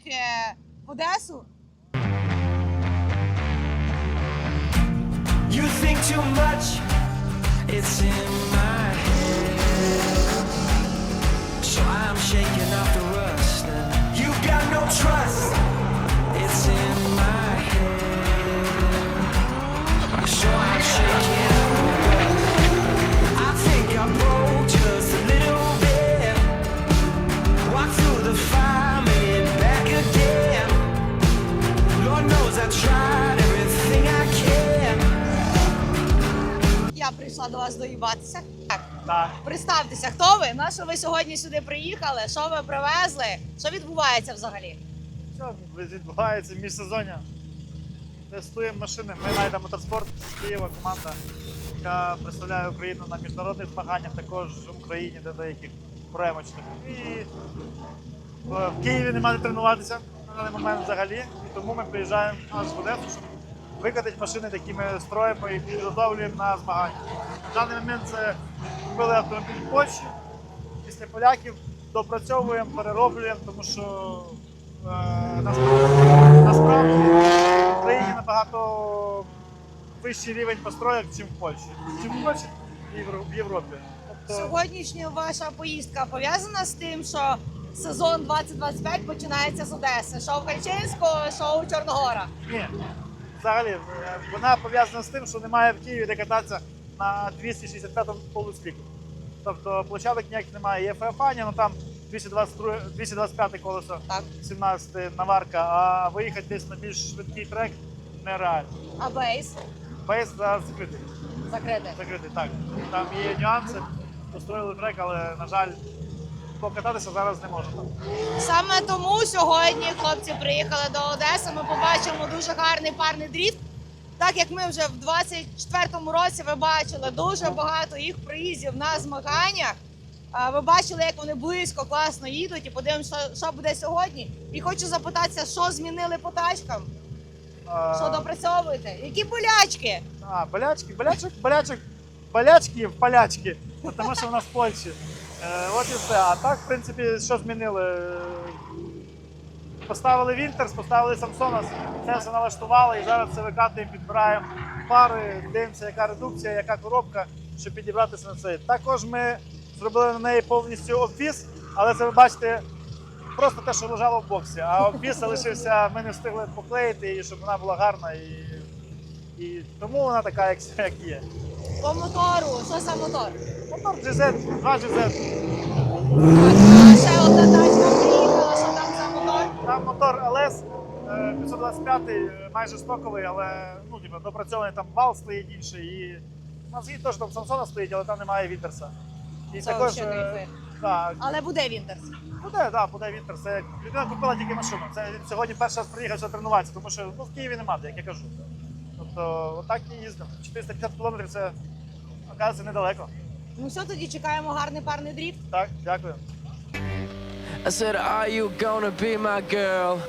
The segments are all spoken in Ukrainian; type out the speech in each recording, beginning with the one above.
е, тачки в Одесу. You think too much, it's in my head. So I'm shaking off the rust, and you got no trust, it's in my head. So I'm shaking До вас доїбатися. Так, Так, представтеся, хто ви? На що ви сьогодні сюди приїхали? Що ви привезли? Що відбувається взагалі? що відбувається міжсезоння. Тестуємо машини. Ми найде моторспорт з Києва, команда, яка представляє Україну на міжнародних змаганнях, також в Україні до деяких проемочних. І е, в Києві нема де тренуватися на даний момент взагалі. І тому ми приїжджаємо аж в Одесу, щоб викатати машини, які ми строїмо і підготовлюємо на змагання. В даний момент це купили автомобіль в Польщі після поляків, допрацьовуємо, перероблюємо, тому що е, насправді, в Україні набагато вищий рівень построєк, ніж в Польщі. Чим в Польщі і в Європі. Тобто, Сьогоднішня ваша поїздка пов'язана з тим, що сезон 2025 починається з Одеси. Шоу Хальчинського, шоу Чорногора. ні. Взагалі, вона пов'язана з тим, що немає в Києві де кататися на 265-му полусліку. Тобто площадок ніяких немає. Є Феофанія, ну там 222, 225 колесо, Так. 17 наварка, а виїхати десь на більш швидкий трек нереально. А бейс Бейс зараз закритий. закритий. Закритий, так. Там є нюанси. Построїли трек, але, на жаль, покататися зараз не можемо. Саме тому сьогодні хлопці приїхали до Одеси. Ми побачимо дуже гарний парний дріфт. Так як ми вже в 24-му році ви бачили дуже багато їх приїздів на змаганнях. Ви бачили, як вони близько, класно їдуть, і подивимося, що, буде сьогодні. І хочу запитатися, що змінили по тачкам, А, що допрацьовуєте, які болячки. А, болячки, болячок, болячок, болячки в полячки, тому що у нас в Польщі. Е, от і все. А так, в принципі, що змінили? Поставили Вінтерс, поставили Самсонас, це все налаштували і зараз це викатуємо, підбираємо пари, дивимося, яка редукція, яка коробка, щоб підібратися на це. Також ми зробили на неї повністю обвіз, але це ви бачите просто те, що лежало в боксі. А обвіз залишився, ми не встигли поклеїти, і щоб вона була гарна. І, і тому вона така, як, як є. По мотору, що за мотор? Мотор GZ, 2 GZ. Ще одна тачка приїхала, що там за мотор? Там мотор LS е, 525, е, майже стоковий, але ну, ніби, допрацьований там вал стоїть інший. І у нас є теж там Самсона стоїть, але там немає Вінтерса. І Це також ще е, кайфи. так, Але буде Вінтерс. буде, да, буде Вінтерс. Це людина купила тільки машину. Це він сьогодні перший раз приїхав сюди тренуватися, тому що ну, в Києві немає, як я кажу. Тобто, отак і їздимо. 450 кілометрів це, оказується, недалеко. Ну все, тоді чекаємо гарний парний дріфт. Так, дякую. I said, Are you gonna be my girl?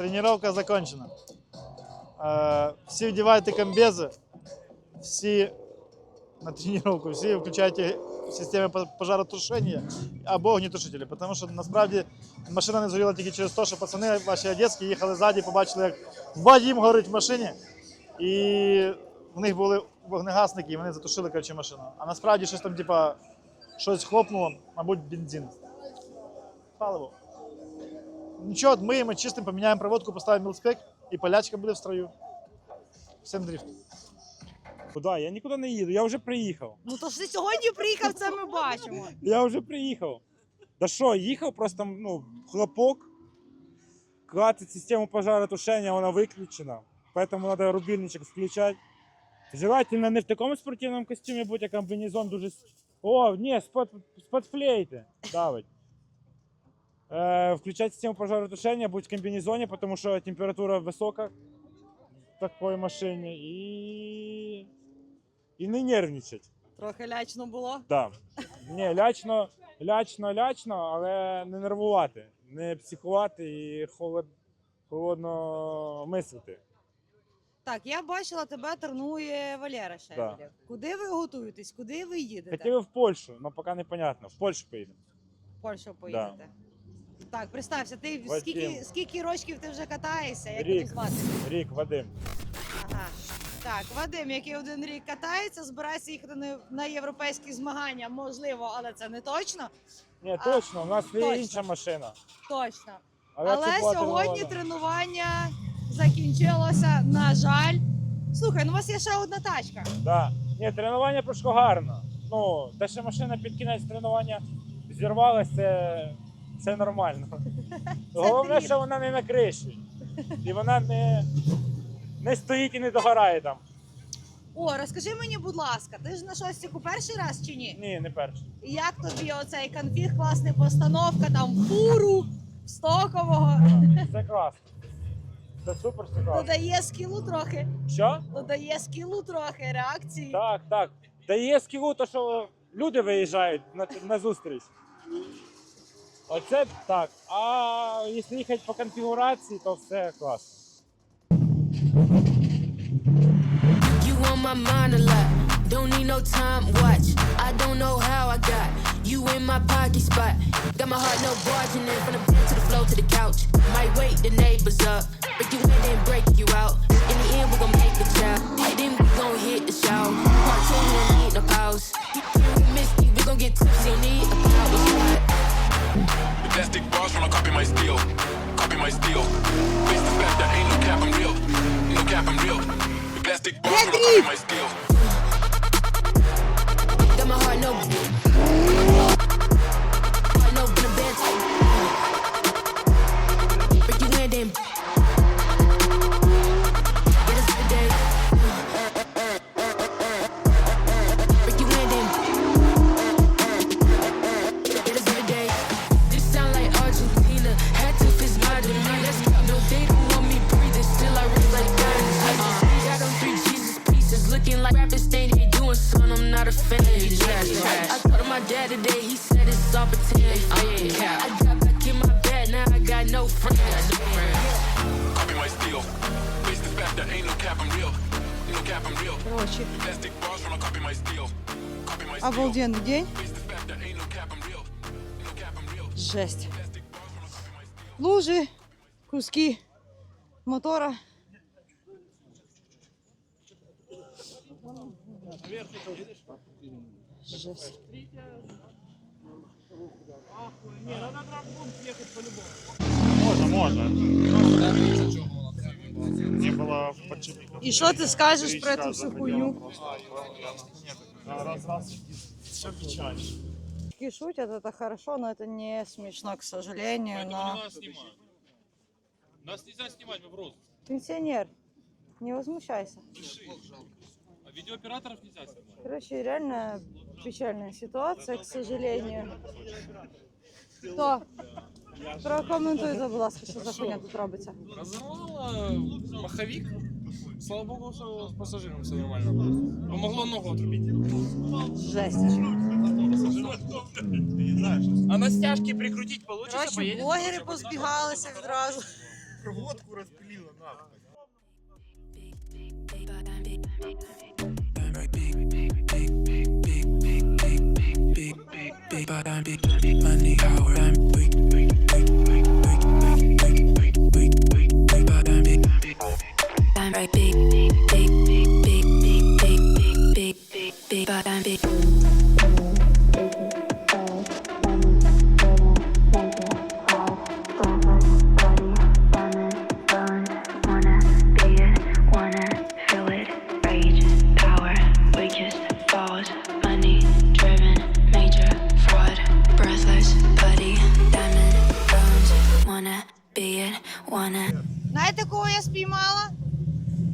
Тренировка закончена. Е, Всі вдівайте комбези, всі на тренировку, всі включайте системи пожаротушення або огнетушителі, тому що насправді машина не згоріла тільки через те, що пацани ваші одеські їхали ззаді, побачили, як Вадим горить в машині. І в них були вогнегасники, і вони затушили коротше, машину. А насправді щось там, типа, щось хлопнуло, мабуть, бензин. Паливо. Нічого, миємо, чистимо, поміняємо проводку, поставимо мілспек, і полячка буде в строю. Всім дріфт. Куди? Я нікуди не їду, я вже приїхав. Ну то ж ти сьогодні приїхав, це ми бачимо. Я вже приїхав. Та що, їхав, просто ну, хлопок. Клацать систему пожаротушения, вона виключена. Поэтому треба рубильничок включати. Желательно не в такому спортивному костюмі будь, а комбінезон дуже. О, ні, з-под, з-под флейти давить. Е, включати систему пожаротушения, будь в комбінезоні, тому що температура висока в такій машині. І, і не нервничать. Трохи лячно було. Да. Ні, лячно, лячно, лячно, але не нервувати, не психувати і холод, холодно мислити. Так, я бачила, тебе тренує Валера Шевелєв. Куди ви готуєтесь? Куди ви їдете? Хотіли в Польщу, але поки непонятно. В Польщу поїдемо. В Польщу поїдете. Так, представся, ти Вадим. скільки, скільки років ти вже катаєшся? Як Рік. звати? Рік, Вадим. Ага. Так, Вадим, який один рік катається, збирається їхати на, на європейські змагання, можливо, але це не точно. Ні, А, точно, у нас є точно. інша машина. Точно. Але, Але, це була сьогодні тренувана. тренування закінчилося, на жаль. Слухай, ну у вас є ще одна тачка. Да. Ні, тренування пройшло гарно. Ну, те, що машина під кінець тренування зірвалася, це, це нормально. Головне, що вона не на криші. І вона не, не стоїть і не догорає там. О, розкажи мені, будь ласка, ти ж на шостіку перший раз чи ні? Ні, не перший. І Як тобі оцей конфіг, класна постановка, там фуру, стокового, Це класно. Це супер це класно. додає скілу трохи, Що? додає скілу трохи, реакції. Так, так. Та є скілу, то що люди виїжджають на, на зустріч. Оце так. А якщо їхати по конфігурації, то все класно. You on my mind a lot. Don't need no time watch. I don't know how I got you in my pocket spot. Got my heart no barging in from the bed to the floor to the couch. Might wake the neighbors up, break you in then break you out. In the end we gon' make a child. Лужи, куски мотора. Жесть. Можна, можна. Не було подшипників. І що ти скажеш про цю всю хуйню? Раз, раз, все печаль. Шутки шутят, это хорошо, но это не смешно, к сожалению. Но нас снимают. Нас нельзя снимать, мы в розыске. пенсионер, не возмущайся. А видеооператоров нельзя снимать. Короче, реально печальная ситуация, к сожалению. Хто? Прокоментуйте, будь ласка, що за хуйня тут робиться. Разорвало маховик. Слава богу, что с пассажиром все нормально было. Помогло ногу отрубить. Жесть. А на стяжке прикрутить получится, Коротше, поедет? блогери позбігалися відразу. Big, big, big, big, big, big, Знаєте, кого я спіймала?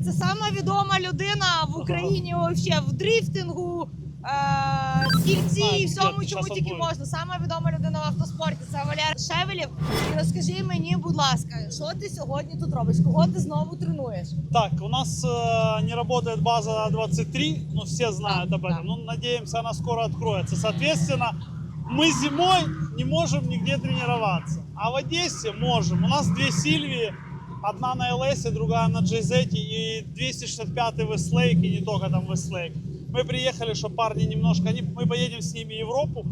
Це сама відома людина в Україні вообще в дрифтингу, е, в кільці і всьому, чому тільки можна. Сама відома людина в автоспорті. Це Валер Шевелєв. І розкажи мені, будь ласка, що ти сьогодні тут робиш? Кого ти знову тренуєш? Так, у нас э, не работает база 23, ну все знают об этом. Ну, надеемся, она скоро откроется. Соответственно, мы зимой не можем нигде тренироваться, а в Одессе можем. У нас две Сильвии, одна на ЛС, другая на GZ и 265 Westlake, и не только там Westlake. Мы приехали, что парни немножко, они, мы поедем с ними в Европу,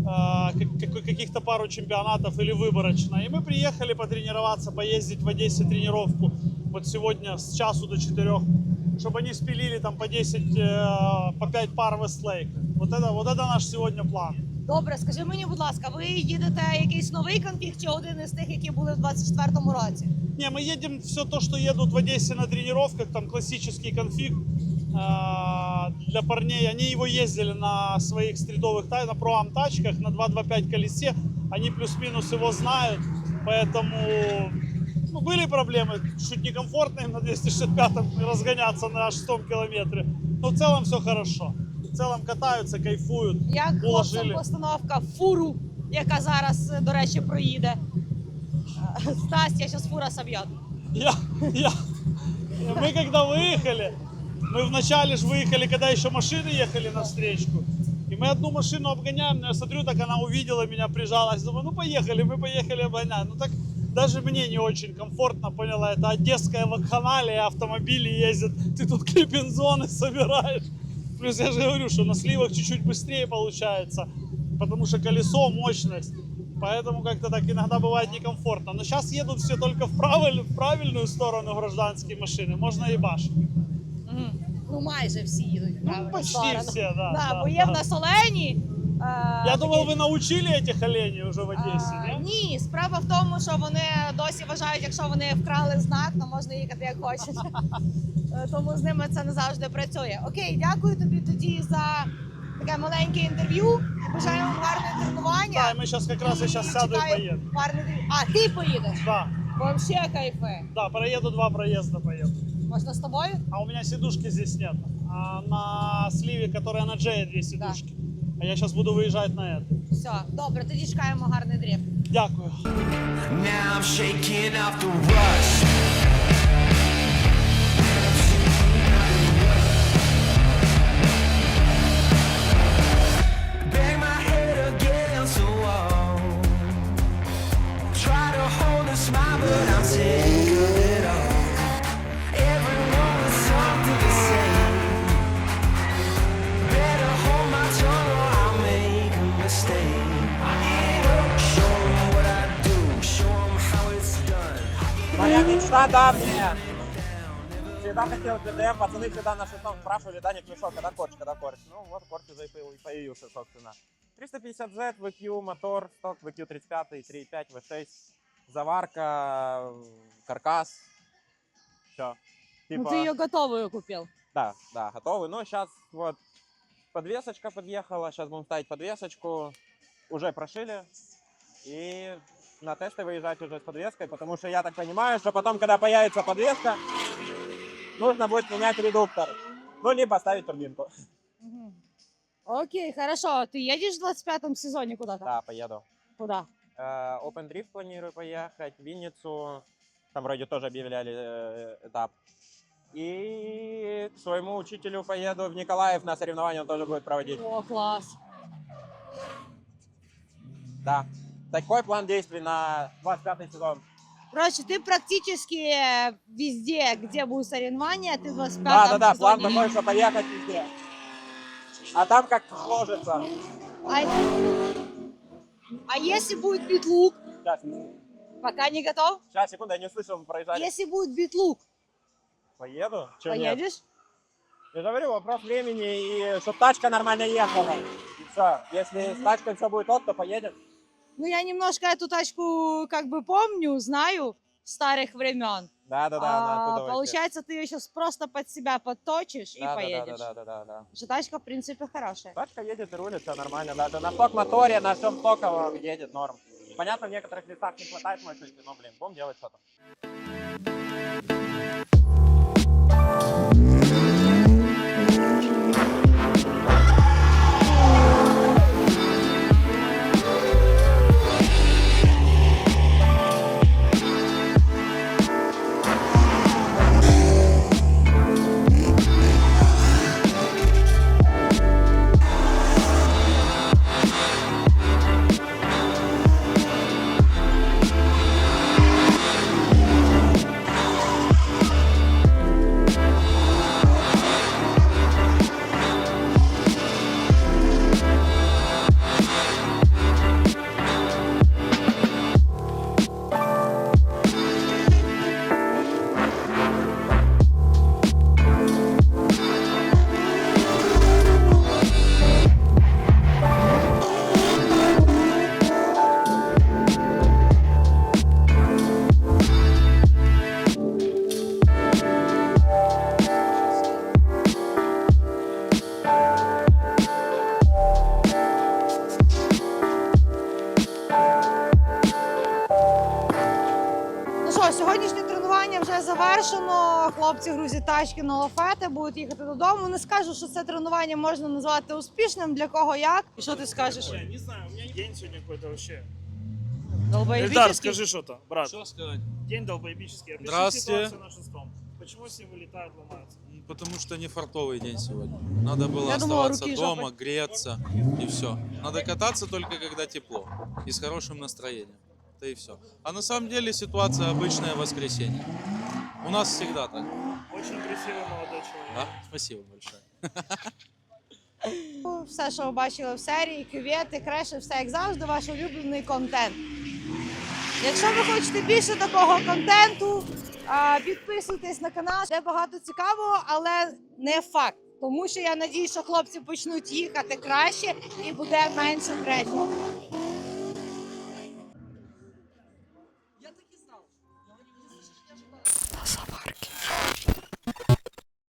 э, как- как- каких-то пару чемпионатов или выборочно. И мы приехали потренироваться, поездить в Одессе тренировку. Вот сегодня с часу до четырех, чтобы они спилили там по 10, э, по 5 пар Westlake. Вот это, вот это наш сегодня план. Добре, скажи мені, будь ласка, ви їдете якийсь новий конфіг чи один із тих, які були в 24-му році? Не, мы едем все то, что едут в Одессе на тренировках, там классический конфиг э, для парней. Они его ездили на своих стритовых, та- на проам тачках, на 225 колесе. Они плюс-минус его знают, поэтому ну, были проблемы, чуть некомфортно им на 265-м разгоняться на 6 километре. Но в целом все хорошо. В целом катаются, кайфуют. Як хлопцям Уложили. постановка в фуру, яка зараз, до речі, проїде. Е, Стась, я зараз фура соб'є. Я, я, мы когда выехали, мы вначале же выехали, когда еще машины ехали на встречку. И мы одну машину обгоняем, но я смотрю, так она увидела меня, прижалась. Думаю, ну поехали, мы поехали обгоняем. Ну так даже мне не очень комфортно, поняла, это одесская вакханалия, автомобили ездят, ты тут клипензоны собираешь. Плюс я же говорю, что на сливах чуть-чуть быстрее получается, потому что колесо, мощность. Поэтому как-то так иногда бывает некомфортно. Но сейчас едут все только в, правиль- в правильную сторону гражданские машины. Можно и башить. Мгм. Ну, майже всі їдуть. в Ну, правильну почти сторону. все, да. Да, да, бо є в да. нас олені. е, Я такі- думал, вы научили этих оленей уже в Одессе, А, нет? Ні, справа в тому, що вони досі вважають, якщо вони вкрали знак, то можна їхати як хочуть. Е, Тому з ними це не завжди працює. Окей, дякую тобі тоді за таке маленьке інтерв'ю. Бажаю вам гарне тренування. Да, и мы сейчас как раз я сейчас сяду и Чекаю поеду. гарне тренування. А, ти поїдеш? Да, Вообще кайфи. да, проеду два проезда поеду. Можна з тобою? А у меня сидушки здесь нет. А на сливе, которая на Джее, две сидушки. А я зараз буду виїжджати на это. Все, добре, тоді чекаємо гарний дріб. Дякую. Now I'm shaking off the rust. ТДМ, пацаны всегда на шестом спрашивали, Даник, ну что, когда корч, когда корч? Ну вот корч уже и появ- и появился, собственно. 350Z, VQ, мотор, сток, VQ 35, 3.5, V6, заварка, каркас, все. Ну, ти її готовою купив. Да, да, готовы. Но сейчас вот подвесочка подъехала, сейчас будем ставить подвесочку. Уже прошили. И на тесты выезжать уже с подвеской, потому что я так понимаю, что потом, когда появится подвеска, нужно будет менять редуктор. Ну, либо ставить турбинку. Окей, хорошо. Ти їдеш в 25-му сезоні куди-то? Да, поеду. Куди? Э, Open Drift планирую поехать, Винницу. Там вроде тоже объявляли э, этап. И к своему учителю поеду в Николаев на соревнования, он тоже будет проводить. О, клас. Да. Такой план действий на 25 сезон. Короче, ты практически э, везде, где будут соревнования, ты в 25 Да, да, да, план такой, что поехать везде. А там как сложится. А, а если будет битлук? Сейчас, Пока не готов? сейчас, секунду, я не услышал, проезжали. Если будет битлук, Поеду? Чё нет? поедешь? Я говорю, вопрос времени, и чтобы тачка нормально ехала. И все. Если с тачкой все будет ок, то поедем. Ну, я немножко эту тачку как бы помню, знаю старых времен. Да, да, да, А, да, получается, ты ее сейчас просто под себя подточишь и Да, да, да, поедешь. да, да, да, да. Что тачка, в принципе, хорошая. Тачка едет и рулит, все нормально. Даже на сток-моторе, на всем стоковом едет норм. Понятно, в некоторых местах не хватает мощности, но, блин, будем делать что-то. що, сьогоднішнє тренування вже завершено. Хлопці грузять тачки на лафети, будуть їхати додому. Не скажу, що це тренування можна назвати успішним. Для кого як? І що ти скажеш? Не знаю, у меня день сегодня какой-то вообще. Долбоєбічний? Эльдар, скажи что-то, брат. Что сказать? День долбоебический. Опиши Здравствуйте. ситуацию на шестом. Почему все вылетают, ломаются? Потому что не фартовый день сегодня. Надо было Я думала, оставаться руки дома, жопой. греться и все. Надо кататься только когда тепло и с хорошим настроением. Это и все. А на самом деле ситуация обычное воскресенье. У нас всегда так. Очень красивый молодой человек. Да? Спасибо большое. Все, що ви бачили в серії, кювети, креші, все як завжди, ваш улюблений контент. Якщо ви хочете більше такого контенту, а, підписуйтесь на канал, де багато цікавого, але не факт. Тому що я надію, що хлопці почнуть їхати краще і буде менше третього.